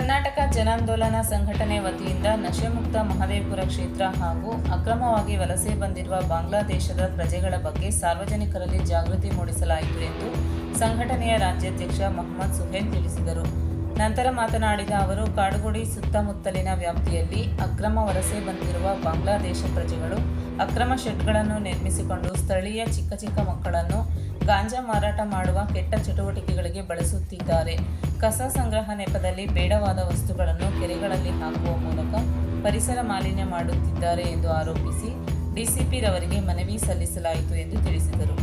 ಕರ್ನಾಟಕ ಜನಾಂದೋಲನ ಸಂಘಟನೆ ವತಿಯಿಂದ ನಶೆಮುಕ್ತ ಮಹದೇವಪುರ ಕ್ಷೇತ್ರ ಹಾಗೂ ಅಕ್ರಮವಾಗಿ ವಲಸೆ ಬಂದಿರುವ ಬಾಂಗ್ಲಾದೇಶದ ಪ್ರಜೆಗಳ ಬಗ್ಗೆ ಸಾರ್ವಜನಿಕರಲ್ಲಿ ಜಾಗೃತಿ ಮೂಡಿಸಲಾಯಿತು ಎಂದು ಸಂಘಟನೆಯ ರಾಜ್ಯಾಧ್ಯಕ್ಷ ಮೊಹಮ್ಮದ್ ಸುಹೇಲ್ ತಿಳಿಸಿದರು. ನಂತರ ಮಾತನಾಡಿದ ಅವರು, ಕಾಡುಗುಡಿ ಸುತ್ತಮುತ್ತಲಿನ ವ್ಯಾಪ್ತಿಯಲ್ಲಿ ಅಕ್ರಮ ವಲಸೆ ಬಂದಿರುವ ಬಾಂಗ್ಲಾದೇಶ ಪ್ರಜೆಗಳು ಅಕ್ರಮ ಶೆಡ್ಗಳನ್ನು ನಿರ್ಮಿಸಿಕೊಂಡು ಸ್ಥಳೀಯ ಚಿಕ್ಕ ಚಿಕ್ಕ ಮಕ್ಕಳನ್ನು ಗಾಂಜಾ ಮಾರಾಟ ಮಾಡುವ ಕೆಟ್ಟ ಚಟುವಟಿಕೆಗಳಿಗೆ ಬಳಸುತ್ತಿದ್ದಾರೆ. ಕಸ ಸಂಗ್ರಹ ನೆಪದಲ್ಲಿ ಬೇಡವಾದ ವಸ್ತುಗಳನ್ನು ಕೆರೆಗಳಲ್ಲಿ ಹಾಕುವ ಮೂಲಕ ಪರಿಸರ ಮಾಲಿನ್ಯ ಮಾಡುತ್ತಿದ್ದಾರೆ ಎಂದು ಆರೋಪಿಸಿ ಡಿಸಿಪಿ ರವರಿಗೆ ಮನವಿ ಸಲ್ಲಿಸಲಾಯಿತು ಎಂದು ತಿಳಿಸಿದರು.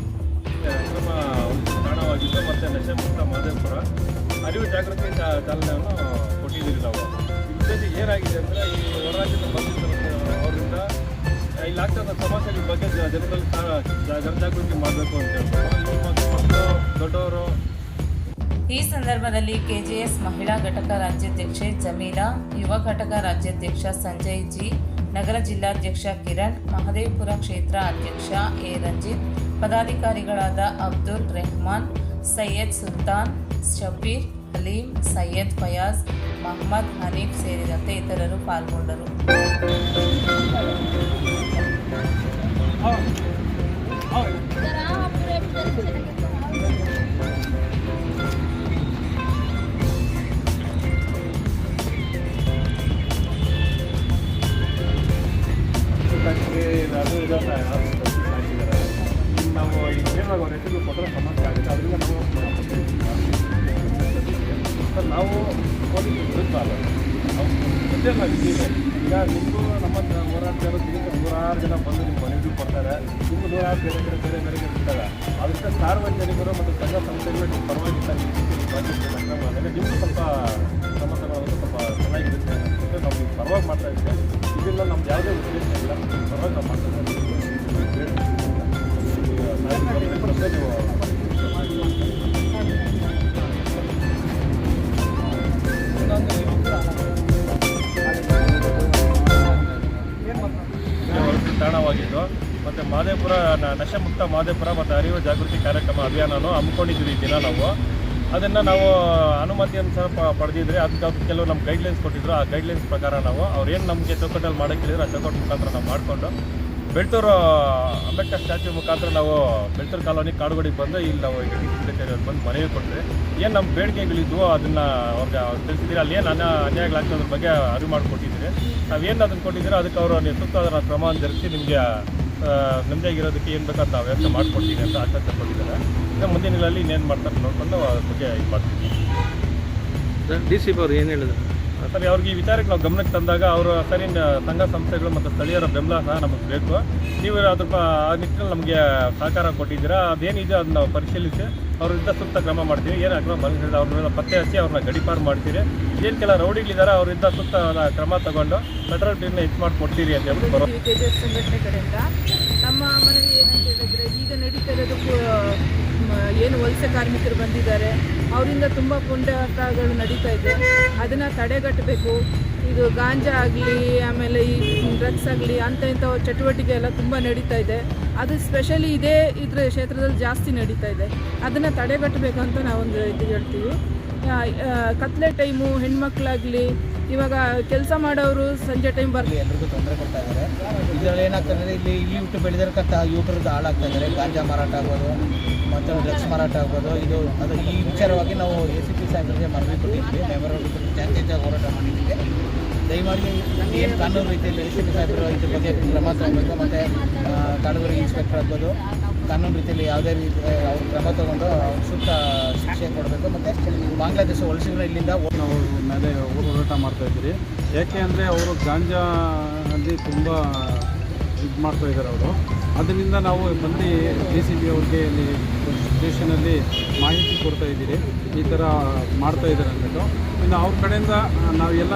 ತಾಣವಾಗಿದ್ದು ಮತ್ತು ಅರಿವು ಜಾಗೃತಿ ಚಾಲನೆಯನ್ನು ಕೊಟ್ಟಿದ್ದೀರಿ ನಾವು. ಉದ್ದೇಶ ಏನಾಗಿದೆ ಅಂದರೆ ಈ ಹೊರರಾಜ್ಯದ ಅವರಿಂದ ಇಲ್ಲಿ ಆಗ್ತಕ್ಕಂಥ ಸಮಸ್ಯೆಗಳ ಬಗ್ಗೆ ಜನರಲ್ಲಿ ಜನಜಾಗೃತಿ ಮಾಡಬೇಕು ಅಂತ ಹೇಳ್ತಾರೆ. ಮಕ್ಕಳು, ದೊಡ್ಡವರು ಈ ಸಂದರ್ಭದಲ್ಲಿ ಕೆಜೆಎಸ್ ಮಹಿಳಾ ಘಟಕ ರಾಜ್ಯಾಧ್ಯಕ್ಷೆ ಜಮೀಲಾ, ಯುವ ಘಟಕ ರಾಜ್ಯಾಧ್ಯಕ್ಷ ಸಂಜಯ್ ಜಿ, ನಗರ ಜಿಲ್ಲಾಧ್ಯಕ್ಷ ಕಿರಣ್, ಮಹದೇವಪುರ ಕ್ಷೇತ್ರ ಅಧ್ಯಕ್ಷ ಎ ರಂಜಿತ್, ಪದಾಧಿಕಾರಿಗಳಾದ ಅಬ್ದುಲ್ ರೆಹಮಾನ್, ಸೈಯದ್ ಸುಲ್ತಾನ್ ಶಬೀರ್ ಹಲೀಂ, ಸೈಯದ್ ಫಯಾಜ್, ಮಹಮ್ಮದ್ ಹನೀಫ್ ಸೇರಿದಂತೆ ಇತರರು ಪಾಲ್ಗೊಂಡರು. ನಾವು ಈ ನೇರವಾಗಿ ಕೊಟ್ಟರೆ ಸಮಸ್ಯೆ ಆಗುತ್ತೆ ಅದರಿಂದ ನಾವು ಸರ್ ನಾವು ಪೊಲೀಸ್ ವಿರುದ್ಧ ನಾವು ಈಗ ನಿಮಗೂ ನಮ್ಮ ಹೋರಾಟ ಜನ ನೂರಾರು ಜನ ಬಂದು ನಿಮ್ಮ ಮನೆಗೂ ಕೊಡ್ತಾರೆ ನಿಮಗೂ ನೂರಾರು ಬೇರೆ ಬೇರೆ ಬೇರೆ ಬೇರೆ ಇರ್ತಾರೆ ಅದಕ್ಕೆ ಸಾರ್ವಜನಿಕರು ಮತ್ತು ಸಂಘ ಸಂಸ್ಥೆಗಳು ನಿಮ್ಮ ಪರವಾಗಿಲ್ಲ ಈ ನಿಮ್ಮ ಸ್ವಲ್ಪ ಸಮಸ್ಯೆಗಳು ಸ್ವಲ್ಪ ಚೆನ್ನಾಗಿರುತ್ತೆ ನಾವು ಪರವಾಗಿ ಮಾಡ್ತಾ ಇದ್ದೀವಿ ಇದರಿಂದ ನಮ್ದು ಯಾವುದೇ ಉದ್ದೇಶ ಇಲ್ಲ ಪರವಾಗಿ ನಾವು ಮಾಡ್ತಾ ತಾಣವಾಗಿದ್ದು, ಮತ್ತು ಮಾದೇಪುರ ನಶೆ ನಶೆಮುಕ್ತ ಮಾದೇಪುರ ಮತ್ತು ಅರಿವು ಜಾಗೃತಿ ಕಾರ್ಯಕ್ರಮ ಅಭಿಯಾನನೂ ಹಮ್ಮಿಕೊಂಡಿದ್ವಿ ಈ ದಿನ ನಾವು. ಅದನ್ನು ನಾವು ಅನುಮತಿಯನ್ನು ಸಹ ಪಡೆದಿದ್ರೆ ಅದಕ್ಕೆ ಕೆಲವು ನಮ್ಮ ಗೈಡ್ಲೈನ್ಸ್ ಕೊಟ್ಟಿದ್ರು. ಆ ಗೈಡ್ಲೈನ್ಸ್ ಪ್ರಕಾರ ನಾವು ಅವ್ರು ಏನು ನಮಗೆ ಚೌಕಟ್ಟಲ್ಲಿ ಮಾಡೋಕ್ಕೆ ಹೇಳಿದ್ರು, ಆ ಚೌಕಟ್ಟು ಮುಖಾಂತರ ನಾವು ಮಾಡಿಕೊಂಡು ಬೆಳ್ತೂರು, ಅಂಬೇಡ್ಕರ್ ಸ್ಟ್ಯಾಚ್ಯೂ ಮುಖಾಂತರ ನಾವು ಬೆಳ್ತೂರು ಕಾಲೋನಿ ಕಾಡುಗೋಡಿಗೆ ಬಂದು ಇಲ್ಲಿ ನಾವು ಬಂದು ಮನವಿ ಕೊಟ್ಟರೆ ಏನು ನಮ್ಮ ಬೇಡಿಕೆಗಳಿದ್ವು ಅದನ್ನು ಅವ್ರಿಗೆ ತಿಳಿಸಿದ್ದೀರಿ? ಅಲ್ಲಿ ಏನು ಅನ್ಯ ಅನ್ಯಾಯಗಳಾಗ್ತದೆ ಅದ್ರ ಬಗ್ಗೆ ಅರಿವು ಮಾಡಿಕೊಟ್ಟಿದ್ದೀರಿ. ನಾವೇನು ಅದನ್ನು ಕೊಟ್ಟಿದ್ದೀರೋ ಅದಕ್ಕೆ ಅವರು ನೀವು ಸೂಕ್ತವಾದ ಕ್ರಮವನ್ನು ಜರುಗಿಸಿ ನಿಮಗೆ ನೆಮ್ಮದಿಯಾಗಿರೋದಕ್ಕೆ ಏನು ಬೇಕಂತ ವ್ಯವಸ್ಥೆ ಮಾಡಿಕೊಡ್ತೀನಿ ಅಂತ ಆಶ್ವಾಸನೆ ಕೊಟ್ಟಿದ್ದಾರೆ ಇನ್ನು ಮುಂದಿನ ದಿನಗಳಲ್ಲಿ ಇನ್ನೇನು ಮಾಡ್ತಾರೆ ನೋಡ್ಕೊಂಡು ಅದ್ರ ಬಗ್ಗೆ ಇದು ಮಾಡ್ತೀವಿ. ಡಿ ಸಿ ಅವ್ರು ಏನು ಹೇಳಿದ್ರು? ಸರಿ, ಅವ್ರಿಗೆ ಈ ವಿಚಾರಕ್ಕೆ ನಾವು ಗಮನಕ್ಕೆ ತಂದಾಗ ಅವರು ಸರಿ ಸಂಘ ಸಂಸ್ಥೆಗಳು ಮತ್ತು ಸ್ಥಳೀಯರ ಬೆಂಬಲ ಸಹ ನಮಗೆ ಬೇಕು. ನೀವು ಅದ್ರ ಆ ನಿಟ್ಟಿನಲ್ಲಿ ನಮಗೆ ಸಹಕಾರ ಕೊಟ್ಟಿದ್ದೀರಾ, ಅದೇನಿದೆ ಅದನ್ನ ನಾವು ಪರಿಶೀಲಿಸಿ ಅವರಿಂದ ಸೂಕ್ತ ಕ್ರಮ ಮಾಡ್ತೀವಿ. ಏನು ಅಕ್ರಮ ಬಂದಿದೆ ಅವ್ರನ್ನ ಪತ್ತೆ ಹಚ್ಚಿ ಅವ್ರನ್ನ ಗಡಿಪಾರು ಮಾಡ್ತೀರಿ. ಏನು ಕೆಲ ರೌಡಿಗಳಿದ್ದಾರೆ ಅವರಿಂದ ಸೂಕ್ತ ಕ್ರಮ ತಗೊಂಡು ಪೆಟ್ರೋಲ್ ಬಿಲ್ನ ಹೆಚ್ಚು ಮಾಡಿ ಕೊಡ್ತೀರಿ ಅಂತ ಹೇಳ್ಬಿಟ್ಟು ಬರೋ ಸಂಘಟನೆ ಕಡೆಯಿಂದ ನಮ್ಮ ಮನವಿ ಏನಂತ ಹೇಳಿದ್ರೆ ಈಗ ನಡೀತಾ ಇರೋದು ಕು- ಮ- ಏನು ವಲಸೆ ಕಾರ್ಮಿಕರು ಬಂದಿದ್ದಾರೆ, ಅವರಿಂದ ತುಂಬ ಪುಂಡಾಟಗಳು ನಡೀತಾ ಇದೆ. ಅದನ್ನು ತಡೆಗಟ್ಟಬೇಕು. ಇದು ಗಾಂಜಾ ಆಗಲಿ, ಆಮೇಲೆ ಈ ಡ್ರಗ್ಸ್ ಆಗಲಿ ಅಂಥ ಇಂಥ ಚಟುವಟಿಕೆ ಎಲ್ಲ ತುಂಬ ನಡೀತಾ ಇದೆ. ಅದು ಸ್ಪೆಷಲಿ ಇದೇ ಇದ್ರ ಕ್ಷೇತ್ರದಲ್ಲಿ ಜಾಸ್ತಿ ನಡೀತಾ ಇದೆ. ಅದನ್ನು ತಡೆಗಟ್ಟಬೇಕು ಅಂತ ನಾವೊಂದು ಇದು ಹೇಳ್ತೀವಿ. ಕತ್ಲೆ ಟೈಮು ಹೆಣ್ಮಕ್ಳಾಗಲಿ ಇವಾಗ ಕೆಲಸ ಮಾಡೋರು ಸಂಜೆ ಟೈಮ್ ಇಲ್ಲಿ ಎಲ್ರಿಗೂ ತೊಂದರೆ ಕೊಡ್ತಾ ಇದ್ದಾರೆ. ಇದರಲ್ಲಿ ಏನಾಗ್ತದೆ ಅಂದರೆ ಇಲ್ಲಿ ಇಲ್ಲಿ ಹುಟ್ಟು ಬೆಳೆದಿರಕ್ಕಂಥ ಯುವಕರದ್ದು ಹಾಳಾಗ್ತಾ ಇದ್ದಾರೆ. ಗಾಂಜಾ ಮಾರಾಟ ಆಗ್ಬೋದು ಮತ್ತು ಡ್ರಗ್ಸ್ ಮಾರಾಟ ಆಗ್ಬೋದು. ಇದು, ಅದು ಈ ವಿಚಾರವಾಗಿ ನಾವು ಎ ಸಿ ಪಿ ಸಾಹೇಬರಿಗೆ ಮನವಿ ಕೊಟ್ಟಿದ್ವಿ. ಮೆಮೊರಲ್ ಜಾತ್ಯತೀತ ಹೋರಾಟ ಮಾಡಿದ್ದೀವಿ ದಯಮಾಡಿ ಏನು ಕಾನೂನು ರೀತಿಯಲ್ಲಿ ಎ ಸಿ ಪಿ ಸಾಹೇಬರು ಇದ್ರ ಬಗ್ಗೆ ಕ್ರಮ ತಗೋಬೇಕು. ಮತ್ತು ಕಾಡುಗೋರಿ ಇನ್ಸ್ಪೆಕ್ಟರ್ ಆಗ್ಬೋದು. ಕಾನೂನು ರೀತಿಯಲ್ಲಿ ಯಾವುದೇ ರೀತಿ ಅವ್ರು ಕ್ರಮ ತಗೊಂಡು ಅವ್ರು ಸೂಕ್ತ ಶಿಕ್ಷೆ ಕೊಡಬೇಕು. ಮತ್ತು ಬಾಂಗ್ಲಾದೇಶ ವಲಸಿಗರು ಇಲ್ಲಿಂದ ನಾವು ಮೇಲೆ ಹೋರಾಟ ಮಾಡ್ತಾ ಇದ್ದೀರಿ. ಯಾಕೆ ಅಂದರೆ ಅವರು ಗಾಂಜಾ ಅಲ್ಲಿ ತುಂಬ ಇದು ಮಾಡ್ತಾ ಇದ್ದಾರೆ ಅವರು. ಅದರಿಂದ ನಾವು ಬಂದು ಡಿ ಸಿ ಬಿ ಅವ್ರಿಗೆ ಇಲ್ಲಿ ಸ್ಟೇಷನಲ್ಲಿ ಮಾಹಿತಿ ಕೊಡ್ತಾ ಇದ್ದೀರಿ. ಈ ಥರ ಮಾಡ್ತಾ ಇದ್ದಾರೆ ಅಂದ್ಬಿಟ್ಟು. ಇನ್ನು ಅವ್ರ ಕಡೆಯಿಂದ ನಾವೆಲ್ಲ